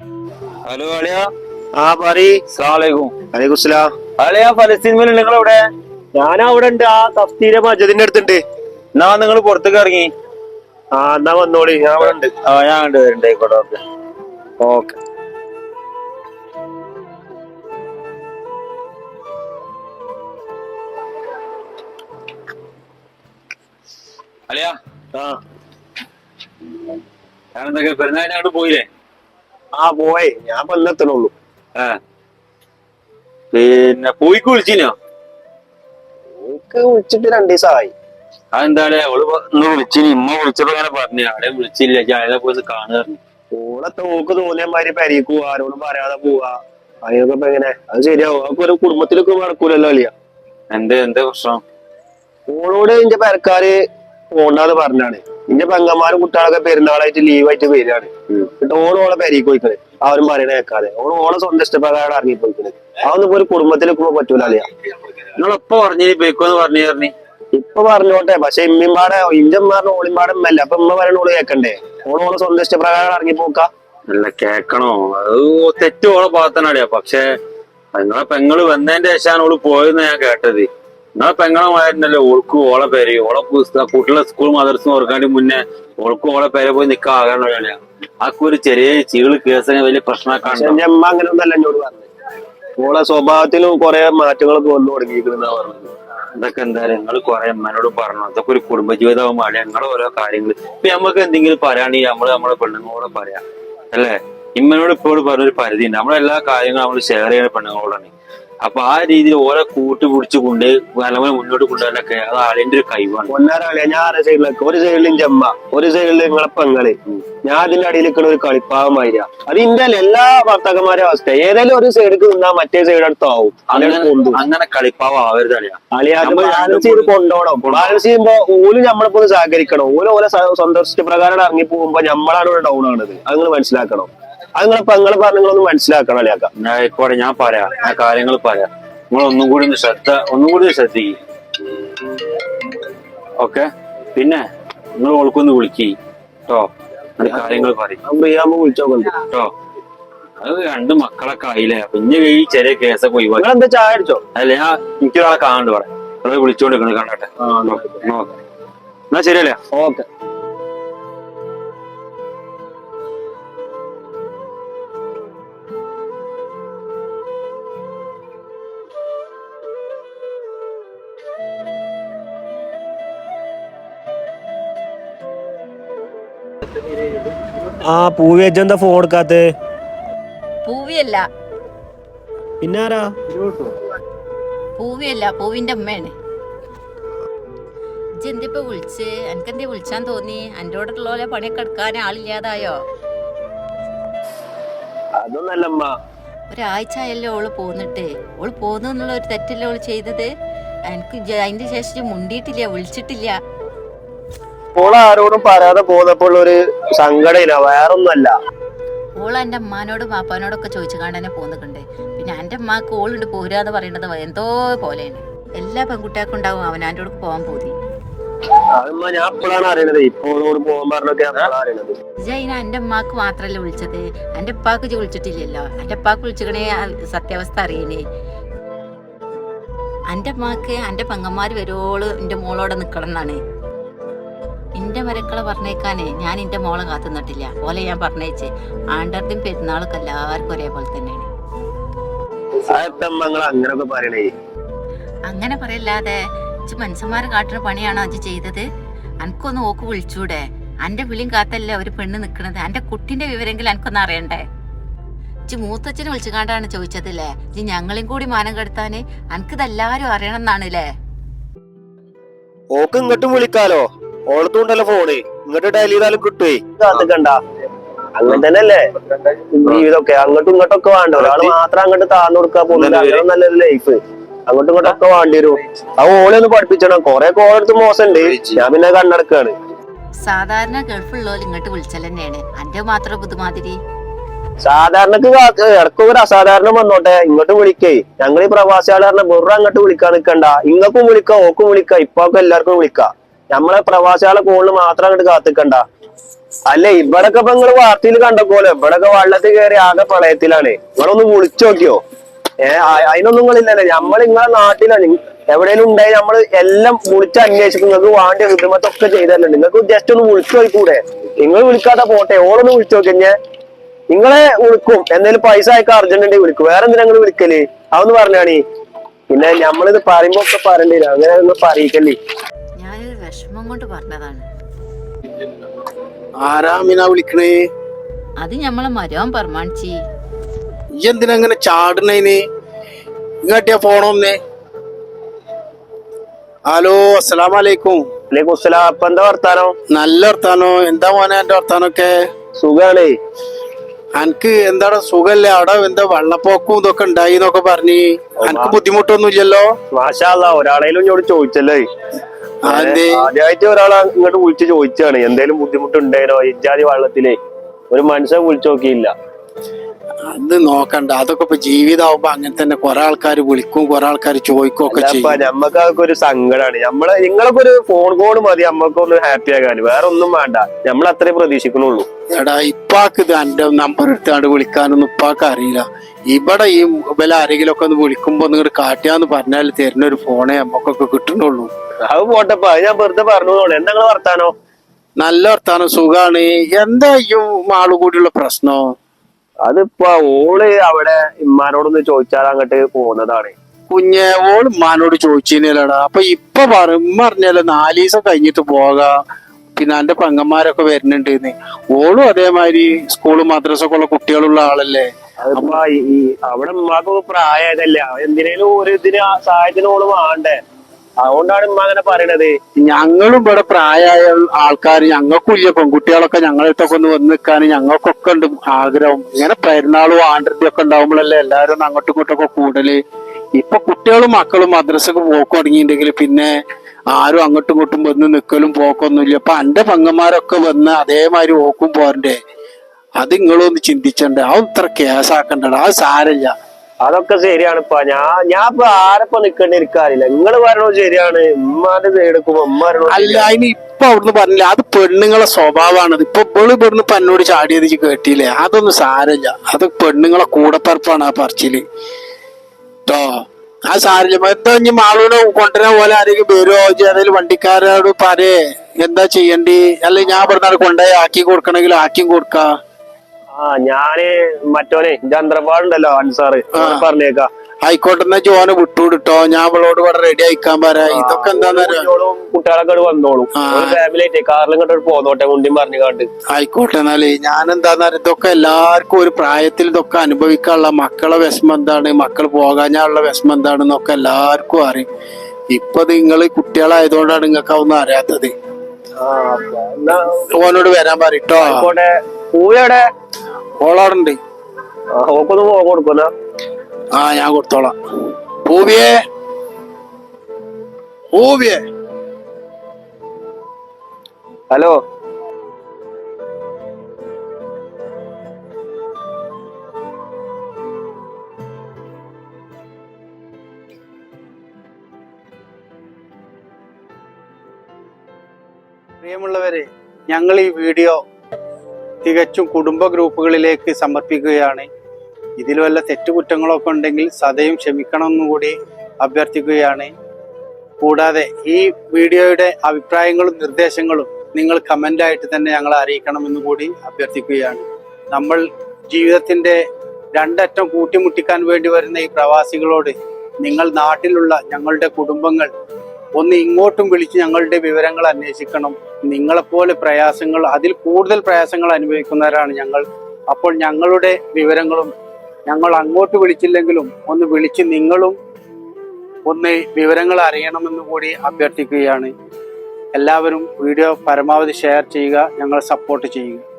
Hello അളിയ. ആ പറയ് അളിയ ഫലസ്തീൻ നിങ്ങൾ എവിടെ ഞാൻ അവിടെ ഉണ്ട്. ആ തഫ്തീരെ മജദിന്റെ അടുത്തുണ്ട്. എന്നാ നിങ്ങൾ പുറത്തേക്ക് ഇറങ്ങി? ആ എന്നാ വന്നോളി. ഞാൻ അവിടെ ഉണ്ട്. ആ ഞാൻ കണ്ടു വരുന്നുണ്ടായിക്കോട്ടെ ഓക്കെ. ഓക്കെ. അളിയ. ആ. ഞാൻ എന്തൊക്കെ പെരുന്നാളിനോട് പോയില്ലേ? ആ പോയെ ഞാൻ കൊല്ലത്തിനുള്ളൂ പിന്നെ പോയിക്ക് വിളിച്ചിനോ? എനിക്ക് വിളിച്ചിട്ട് രണ്ടു ദിവസമായി. അതെന്താണ്? ഓൾ ഇന്ന് വിളിച്ചിനി. ഇമ്മ വിളിച്ചപ്പോ ഇങ്ങനെ പറഞ്ഞു. അവിടെ വിളിച്ചില്ല. ചായ പോയി കാണുക ഓളെ തോക്ക് തോന്നിയ മാതിരി പെരീക്ക് പോവാ. ആരോടും പറയാതെ പോവാ. അതിനൊക്കെ ഇപ്പൊ എങ്ങനെ അത് ശരിയാവും. അതൊക്കെ ഒരു കുടുംബത്തിലൊക്കെ നടക്കൂലല്ലോ അലിയ എന്റെ എന്റെ പ്രശ്നം? ഓളോട് ഇന്റെ പെരക്കാര് പോണ്ടാന്ന് പറഞ്ഞാണ്. ഇന്റെ പെങ്ങന്മാരും കുട്ടികളൊക്കെ പെരുന്നാളായിട്ട് ലീവായിട്ട് വരികയാണ് എന്നിട്ട് ഓൾ ഓളെ പെരീക്ക് പോയിക്കണ്. അവരും പറയണ കേൾക്കാതെ. ഓൾ ഓളെ സ്വന്തം ഇഷ്ടപ്രകാരം ഇറങ്ങി പോയിക്കണ്. അതൊന്നും ഇപ്പൊ ഒരു കുടുംബത്തിൽ നിൽക്കുമ്പോ പറ്റൂല അല്ലയാ നിങ്ങളെപ്പോ പറഞ്ഞു പോയിക്കോന്ന് പറഞ്ഞു പറഞ്ഞു? ഇപ്പൊ പറഞ്ഞോട്ടെ. പക്ഷെ ഇമ്മിമ്പാടെ ഇഞ്ചമ്മാരുടെ ഓളിമ്പാടെ അല്ല. അപ്പൊ ഇമ്മ പറയണ ഓൾ കേക്കണ്ടേ? ഓൾ ഓളെ സ്വന്തം ഇഷ്ടപ്രകാരം ഇറങ്ങി പോക്ക? അല്ല കേക്കണോ? അത് തെറ്റ് ഓളെ ഭാഗത്തനാടിയാ പക്ഷെ നിങ്ങളെ പെങ്ങൾ വന്നതിന്റെ ശേഷമാണ് ഓൾ പോയെന്ന് ഞാൻ കേട്ടത്. നിങ്ങളെ പെങ്ങളെ മായിരുന്നല്ലോ ഓൾക്ക് ഓളെ പേര് ഓളെ കുട്ടികളെ സ്കൂൾ മദർസും ഓർക്കാണ്ട് മുന്നേ ഓൾക്ക് ഓളെ പേരെ പോയി നിക്കാൻ ആകണല്ലോ ആക്കെ ഒരു ചെറിയ ചീൾ കേസിന് വലിയ പ്രശ്നമൊക്കെ എന്റെ അമ്മ അങ്ങനെ ഒന്നല്ല എന്നോട് പറഞ്ഞത്. ഓളെ സ്വഭാവത്തിലും കുറെ മാറ്റങ്ങളൊക്കെ വന്നു തുടങ്ങിയിരിക്കുന്ന പറഞ്ഞത്. ഇതൊക്കെ എന്തായാലും നിങ്ങൾ കുറെ അമ്മനോട് പറഞ്ഞു. അതൊക്കെ ഒരു കുടുംബജീവിതമാകും ഞങ്ങളുടെ ഞങ്ങളെ ഓരോ കാര്യങ്ങൾ ഇപ്പൊ നമുക്ക് എന്തെങ്കിലും പറയുകയാണെങ്കിൽ നമ്മൾ നമ്മളെ പെണ്ണുങ്ങളോട് പറയാം. അല്ലേ? ഇമ്മനോട് ഇപ്പോഴും പറഞ്ഞൊരു പരിധി ഉണ്ട് നമ്മളെല്ലാ കാര്യങ്ങളും നമ്മൾ ഷെയർ ചെയ്യുന്ന പെണ്ണുങ്ങളോടാണ്. അപ്പൊ ആ രീതിയിൽ ഓരോ കൂട്ടി പിടിച്ച് കൊണ്ട് നിലവിൽ മുന്നോട്ട് കൊണ്ടുവരാനൊക്കെ അത് ആളിന്റെ ഒരു കഴിവാണ്. പൊന്നാരാളിയ ഞാൻ ആരെ സൈഡിലേക്ക് ഒരു സൈഡിലും ജമ്മ അമ്മ ഒരു സൈഡിൽ നിങ്ങളെ പെങ്ങൾ. ഞാൻ അതിന്റെ അടിയിൽ നിൽക്കുന്ന ഒരു കളിപ്പാവമായി അത് ഇന്റെ എല്ലാ ഭർത്താക്കന്മാരുടെ അവസ്ഥ. ഏതെങ്കിലും ഒരു സൈഡിൽ നിന്നാ മറ്റേ സൈഡ് അടുത്താവും അങ്ങനെ കളിപ്പാവ് ആവരുത് ബാലൻസ് ചെയ്ത് കൊണ്ടോണം. ബാലൻസ് ചെയ്യുമ്പോ ഓൽ നമ്മളിപ്പോ സഹകരിക്കണം. ഓൽ ഓലെ സന്തോഷ പ്രകാരം ഇറങ്ങി പോകുമ്പോ നമ്മളാണ് ഇവിടെ ഡൗൺ ആണത് അത് നിങ്ങൾ മനസ്സിലാക്കണം. അത് നിങ്ങളെ പെങ്ങളെ പറഞ്ഞങ്ങളൊന്ന് മനസ്സിലാക്കണം അളിയാക്ക ഞാൻ ആയിക്കോട്ടെ ഞാൻ പറയാം. ഞാൻ കാര്യങ്ങൾ പറയാ. നിങ്ങൾ ഒന്നും കൂടി ഒന്ന് ശ്രദ്ധ ഒന്നും കൂടി ശ്രദ്ധിക്കും. ഓക്കെ? പിന്നെ നിങ്ങൾ ഓൾക്കൊന്ന് വിളിക്കി. കേട്ടോ കാര്യങ്ങൾ പറയും. കേട്ടോ അത് രണ്ട് മക്കളൊക്കെ ആയില്ലേ? പിന്നെ ഈ ചെറിയ കേസൊക്കെ ഒഴിവാക്കി. നിങ്ങൾ എന്താ ചായ അടിച്ചോ അല്ല ഞാൻ എനിക്കൊരാളെ കാണണ്ട് പറയാം. വിളിച്ചോണ്ടിരിക്കണ നോക്ക്. എന്നാ ശരിയല്ലേ? ഓക്കെ. ആ പൂവി എന്താ ഫോൺ എടുക്കാത്ത? പൂവിയല്ല. പിന്നാരാ? പൂവിയല്ല പൂവിന്റെ അമ്മയാണ്. ഇജ്ജെന്തിപ്പോ വിളിച്ച്? എനിക്കെന്തേ വിളിച്ചാൻ തോന്നി? എന്നോടുള്ള പോലെ പണിയൊക്കെ എടുക്കാൻ ആളില്ലാതായോ? അതൊന്നല്ലമ്മ ഒരാഴ്ച ആയല്ലോ ഓൾ പോന്നിട്ട്. ഓൾ പോന്നു എന്നുള്ള ഒരു തെറ്റല്ലേ ഓൾ ചെയ്തത്? എനിക്ക് അതിന്റെ ശേഷം മുണ്ടിയിട്ടില്ല വിളിച്ചിട്ടില്ല. ഓൾ ആരോടും പറയാതെ പോന്നപ്പോൾ ഒരു സങ്കടയില്ല വേറൊന്നുമല്ല. ഓൾ എന്റെ അമ്മാനോടും പാപ്പാനോടൊക്കെ ചോദിച്ചു കാണാനെ പോന്നിട്ടുണ്ട് പിന്നെ എന്റെ അമ്മയ്ക്ക് ഓളുണ്ട് പോരാന്ന് പറയേണ്ടത് എന്തോ പോലെയാണ്. എല്ലാ പെൺകുട്ടികൾക്കും ഉണ്ടാവും അവനാന്റെ കൂടെ പോവാൻ പോതി. എന്റെ അമ്മാക്ക് മാത്രല്ലേ വിളിച്ചത്? എന്റെ ഉപ്പാക്ക് വിളിച്ചിട്ടില്ലല്ലോ. എന്റെ ഉപ്പാക്ക് വിളിച്ചിക്കണേ സത്യാവസ്ഥ അറിയണേ എന്റെ അമ്മയ്ക്ക് എന്റെ പെങ്ങന്മാര് വരുവോൾ എന്റെ മോളോടെ നിക്കണം എന്നാണ് എന്റെ മരക്കളെ പറഞ്ഞേക്കാനേ ഞാൻ എന്റെ മോളെ കാത്തു നിന്നിട്ടില്ല ഓലെ ഞാൻ പറഞ്ഞേച്ച് ആണ്ടർദിൻ പെരുന്നാളൊക്കെ എല്ലാവർക്കും ഒരേപോലെ തന്നെയാണ്. പറയണേ. അങ്ങനെ പറയല്ലാതെ ഇജ്ജ് മനുഷ്യന്മാർ കാട്ടുന്ന പണിയാണോ അജ് ചെയ്തത്? അനക്കൊന്ന് ഓക്ക് വിളിച്ചൂടെ. അന്റെ വിളിയും കാത്തല്ലേ ഒരു പെണ്ണ് നിക്കണത്. അന്റെ കുട്ടിന്റെ വിവരെങ്കിലും അനക്കൊന്ന് അറിയണ്ടേ? ഇജ്ജ് മൂത്തച്ഛനെ വിളിച്ചുകാണ്ടാണ് ചോദിച്ചതില്ലേ? ഇജ്ജ് ഞങ്ങളെയും കൂടി മാനം കെടുത്താന് അനക്കിതെല്ലാരും അറിയണം എന്നാണ് ഓക്ക് ഇങ്ങോട്ടും വിളിക്കാലോ. ഓളത്തും ഉണ്ടല്ലോ ഫോണ് ഇങ്ങോട്ട് ഡയൽ ചെയ്താലും കിട്ടുവേ കാത്തിക്കണ്ട അങ്ങനെ തന്നെയല്ലേ? ജീവിതമൊക്കെ അങ്ങോട്ടും ഇങ്ങോട്ടും ഒക്കെ വേണ്ട. ഒരാൾ മാത്രം അങ്ങോട്ട് താഴ്ന്നു കൊടുക്കാൻ പോകുന്നില്ല. അങ്ങനെ നല്ലൊരു ലൈഫ് അങ്ങോട്ടും ഇങ്ങോട്ടും ഒക്കെ വേണ്ടി വരും. ആ ഓളെ ഒന്ന് പഠിപ്പിച്ചണം. കൊറേ കോളെടുത്ത് മോശമുണ്ട്. ഞാൻ പിന്നെ കണ്ണടക്കാണ്. സാധാരണ ഗൾഫുള്ളവർ ഇങ്ങോട്ട് വിളിച്ചലെന്നെയാണ് അന്റെ മാത്രം ബുദ്ധിമാതിരി. സാധാരണക്ക് ഇടയ്ക്ക് ഒരു അസാധാരണം വന്നോട്ടെ. ഇങ്ങോട്ട് വിളിക്കേ. ഞങ്ങൾ ഈ പ്രവാസികളെ പറഞ്ഞ വെറുതെ അങ്ങോട്ട് വിളിക്കാൻ നിൽക്കണ്ട ഇങ്ങക്കും വിളിക്കാം ഓക്കും വിളിക്കാം ഇപ്പൊക്കെ എല്ലാവർക്കും വിളിക്കാം. നമ്മളെ പ്രവാസികളെ കോളിൽ മാത്രം അങ്ങോട്ട് കാത്തിക്കണ്ട. അല്ലെ ഇവിടൊക്കെ ഇപ്പൊ നിങ്ങൾ വാർത്തയിൽ കണ്ടപ്പോലെ ഇവിടൊക്കെ വെള്ളത്തിൽ കയറി ആകെ പ്രളയത്തിലാണ്. നിങ്ങളൊന്ന് വിളിച്ചു നോക്കിയോ. ഏഹ് അതിനൊന്നും നിങ്ങളില്ലല്ലോ നമ്മൾ നിങ്ങളെ നാട്ടിലാണ് എവിടെയെങ്കിലും ഉണ്ടായി നമ്മൾ എല്ലാം വിളിച്ച് അന്വേഷിക്കും. നിങ്ങൾക്ക് വേണ്ടിയ ഹിദ്മത്തൊക്കെ ചെയ്തല്ലോ. നിങ്ങൾക്ക് ജസ്റ്റ് ഒന്ന് വിളിച്ചു നോക്കൂടെ നിങ്ങൾ വിളിക്കാതെ പോട്ടെ ഓളൊന്ന് വിളിച്ചു നോക്കിഞ്ഞേ നിങ്ങളെ വിളിക്കും. എന്തെങ്കിലും പൈസ അയക്കാൻ അർജന്റ് ഉണ്ടെങ്കിൽ വിളിക്കും. വേറെ എന്തിനാ നിങ്ങൾ വിളിക്കൽ? അതൊന്ന് പറഞ്ഞാണീ പിന്നെ നമ്മളിത് പറയുമ്പോ ഒക്കെ പറയണ്ടില്ല അങ്ങനെ ഒന്ന് പറയിക്കല്ലേ. വിഷമം കൊണ്ട് പറഞ്ഞതാണ് ആരാമിന വിളിക്കണേ? അത് ഞമ്മളെ മരവൻ പറമാണിച്ചി ഈ എന്തിനാ ഇങ്ങനെ ചാടണേന് ഇങ്ങോട്ടിയാ ഫോണൊന്നേ ഹലോ അസ്സലാം വലൈക്കും അല്ലേ കുസ്സല അപ്പൊ എന്താ വർത്താനം? നല്ല വർത്താനോ. എന്താ മോനെ എന്റെ വർത്താനൊക്കെ? സുഖാണേ. അനക്ക് എന്താണ് സുഖല്ലേ? അവിടെ എന്താ വെള്ളപ്പൊക്കവും ഇതൊക്കെ ഉണ്ടായി എന്നൊക്കെ പറഞ്ഞു. അനക്ക് ബുദ്ധിമുട്ടൊന്നും ഇല്ലല്ലോ മാഷാല്ല ഒരാളേലും ചോദിച്ചല്ലേ? ആദ്യമായിട്ട് ഒരാളെ ഇങ്ങോട്ട് വിളിച്ച് ചോദിച്ചാണ്. എന്തേലും ബുദ്ധിമുട്ടുണ്ടേനോ? ഇജാതി വെള്ളത്തിലേ. ഒരു മനുഷ്യൻ വിളിച്ചു നോക്കിയില്ല. അത് നോക്കണ്ട. അതൊക്കെ ഇപ്പൊ ജീവിതമാകുമ്പോ അങ്ങനെ തന്നെ കുറെ ആൾക്കാർ വിളിക്കും കുറെ ആൾക്കാർ ചോദിക്കും ഒക്കെ ചെയ്യും. നമ്മക്ക് അതൊക്കെ ഒരു സങ്കടാണ്. നമ്മളെ നിങ്ങളൊക്കെ ഒരു ഫോൺ കോൾ മതി നമ്മക്കൊന്ന് ഹാപ്പി ആകാൻ. വേറെ ഒന്നും വേണ്ട. നമ്മൾ അത്രേ പ്രതീക്ഷിക്കണുള്ളൂ. എടാ ഇപ്പാക്ക് ഇത് എന്റെ നമ്പർ എടുത്താണ്ട് വിളിക്കാനൊന്നും ഇപ്പാക്ക് അറിയില്ല. ഇവിടെ ഈ ഇവലെ ആരെങ്കിലും ഒക്കെ ഒന്ന് വിളിക്കുമ്പോ നിങ്ങട് കാട്ടിയാന്ന് പറഞ്ഞാൽ തരുന്ന ഒരു ഫോണേ നമ്മക്കൊക്കെ കിട്ടണുള്ളൂ. അത് പോട്ടപ്പ അത് ഞാൻ വെറുതെ പറഞ്ഞു എന്താ വർത്താനോ? നല്ല വർത്താനം സുഖാണ്. എന്താ ഈ ആൾ കൂടിയുള്ള പ്രശ്നം? അതിപ്പോ ഓൾ അവിടെ ഇമ്മാനോടൊന്ന് ചോദിച്ചാൽ അങ്ങോട്ട് പോകുന്നതാണ് കുഞ്ഞെ ഓൾ ഉമ്മാനോട് ചോദിച്ചില്ലടാ അപ്പൊ ഇപ്പൊ പറ- ഉമ്മ പറഞ്ഞാലോ നാല് ദിവസം കഴിഞ്ഞിട്ട് പോകാം. പിന്നെ എന്റെ പെങ്ങന്മാരൊക്കെ വരുന്നുണ്ട് ഓളും അതേമാതിരി സ്കൂളും മദ്രസൊക്കെ ഉള്ള കുട്ടികളുള്ള ആളല്ലേ? അതിപ്പോ ഈ- അവിടെ ഉമ്മാക്ക് പ്രായതല്ലേ എന്തിനേലും ഒരു ഇതിന് സഹായത്തിന് ഓൾ വേണ്ടേ? അതുകൊണ്ടാണ് ഉമ്മ അങ്ങനെ പറയണത്. ഞങ്ങളും ഇവിടെ പ്രായമായ ആൾക്കാർ ഞങ്ങൾക്കും ഇല്ല. പെൺകുട്ടികളൊക്കെ ഞങ്ങളടുത്തൊക്കെ ഒന്ന് വന്ന് നിൽക്കാൻ ഞങ്ങൾക്കൊക്കെ ഉണ്ട് ആഗ്രഹം. ഇങ്ങനെ പെരുന്നാളും ആണ്ടൃതി ഒക്കെ ഉണ്ടാവുമ്പോഴല്ലേ എല്ലാവരും അങ്ങോട്ടും ഇങ്ങോട്ടും ഒക്കെ കൂടൽ. ഇപ്പൊ കുട്ടികളും മക്കളും മദ്രസക്ക് പോക്ക് തുടങ്ങിയിട്ടുണ്ടെങ്കിൽ പിന്നെ ആരും അങ്ങോട്ടും ഇങ്ങോട്ടും വന്ന് നിൽക്കലും പോക്കൊന്നുമില്ല അപ്പൊ എന്റെ പെങ്ങന്മാരൊക്കെ വന്ന് അതേമാതിരി ഓക്കും പോരണ്ടേ? അത് നിങ്ങളൊന്ന് ചിന്തിച്ചണ്ടേ. അത് ഇത്ര കേസാക്കണ്ടടാ അത് സാരല്ല അതൊക്കെ ശരിയാണ് ഇപ്പൊ ഞാൻ ഞാൻ ഇപ്പൊ ആരപ്പോ നിക്കേണ്ടി ഇരിക്കാറില്ല നിങ്ങൾ പറയണത് ശരിയാണ്. ഉമ്മാന്റെ എടുക്കുമ്പോ ഉമ്മ പറയണത് അല്ല അതിന് ഇപ്പൊ അവിടുന്ന് പറഞ്ഞില്ല. അത് പെണ്ണുങ്ങളെ സ്വഭാവമാണ് ഇപ്പൊ ഇപ്പോഴും ഇവിടുന്ന് പന്നോട് ചാടിയത് കേട്ടില്ലേ? അതൊന്നും സാരമില്ല. അത് പെണ്ണുങ്ങളെ കൂടപ്പറപ്പാണ് ആ പറച്ചിൽ. ട്ടോ ആ സാരില്ല എന്താ ഇനി മാളൂനെ കൊണ്ടുവരാൻ പോലെ ആരെങ്കിലും വരുമോ ഏതെങ്കിലും വണ്ടിക്കാരോട് പറയേ. എന്താ ചെയ്യണ്ടി? അല്ലെ ഞാൻ പറഞ്ഞാൽ കൊണ്ടുപോയി ആക്കി കൊടുക്കണമെങ്കിൽ ആക്കിയും കൊടുക്കാ. ആ ഞാൻ മറ്റോനെ ചന്ദ്രപാടുണ്ടല്ലോ അൻസാറ്. പറഞ്ഞേക്കാ. ആയിക്കോട്ടെ എന്നാ ജോനെ വിട്ടുവിട്ടോ ഞാൻ അവളോട് ഇവിടെ റെഡി ആയിക്കാൻ പറയാ. ഇതൊക്കെ കുട്ടികളൊക്കെ വന്നോളൂ. കാറിലും ഫാമിലി ആയിട്ട് കാറിൽ ഇങ്ങോട്ട് പോന്നോട്ടെ മുണ്ടിയും പറഞ്ഞു കണ്ട് ആയിക്കോട്ടെ എന്നാലേ ഞാൻ എന്താന്ന് പറയുക ഇതൊക്കെ എല്ലാവർക്കും ഒരു പ്രായത്തിൽ ഇതൊക്കെ അനുഭവിക്കാനുള്ള മക്കളെ വിഷമം എന്താണ്? മക്കൾ പോകാനുള്ള വിഷമം എന്താണെന്നൊക്കെ എല്ലാവർക്കും അറിയും. ഇപ്പൊ നിങ്ങൾ കുട്ടികളായതുകൊണ്ടാണ് നിങ്ങൾക്ക് അതൊന്നും അറിയാത്തത്. ഓനോട് വരാൻ പറയട്ടോ പൂവയുടെ ഓളാടുണ്ട് ഓക്കൊന്ന് ആ ഞാൻ കൊടുത്തോളാം. ഭൂവിയേ പൂവിയേ. ഹലോ? പ്രിയമുള്ളവരെ ഞങ്ങൾ ഈ വീഡിയോ തികച്ചും കുടുംബ ഗ്രൂപ്പുകളിലേക്ക് സമർപ്പിക്കുകയാണ്. ഇതിൽ വല്ല തെറ്റുകുറ്റങ്ങളൊക്കെ ഉണ്ടെങ്കിൽ സദയം ക്ഷമിക്കണമെന്നും കൂടി അഭ്യർത്ഥിക്കുകയാണ്. കൂടാതെ ഈ വീഡിയോയുടെ അഭിപ്രായങ്ങളും നിർദ്ദേശങ്ങളും നിങ്ങൾ കമന്റായിട്ട് തന്നെ ഞങ്ങളെ അറിയിക്കണമെന്ന് കൂടി അഭ്യർത്ഥിക്കുകയാണ്. നമ്മൾ ജീവിതത്തിന്റെ രണ്ടറ്റം കൂട്ടിമുട്ടിക്കാൻ വേണ്ടി വരുന്ന ഈ പ്രവാസികളോട് നിങ്ങൾ നാട്ടിലുള്ള ഞങ്ങളുടെ കുടുംബങ്ങൾ ഒന്ന് ഇങ്ങോട്ടും വിളിച്ച് ഞങ്ങളുടെ വിവരങ്ങൾ അന്വേഷിക്കണം. നിങ്ങളെപ്പോലെ പ്രയാസങ്ങൾ അതിൽ കൂടുതൽ പ്രയാസങ്ങൾ അനുഭവിക്കുന്നവരാണ് ഞങ്ങൾ. അപ്പോൾ ഞങ്ങളുടെ വിവരങ്ങളും ഞങ്ങൾ അങ്ങോട്ട് വിളിച്ചില്ലെങ്കിലും ഒന്ന് വിളിച്ച് നിങ്ങളും ഒന്ന് വിവരങ്ങൾ അറിയണമെന്ന് കൂടി അഭ്യർത്ഥിക്കുകയാണ്. എല്ലാവരും വീഡിയോ പരമാവധി ഷെയർ ചെയ്യുക ഞങ്ങൾ സപ്പോർട്ട് ചെയ്യുക.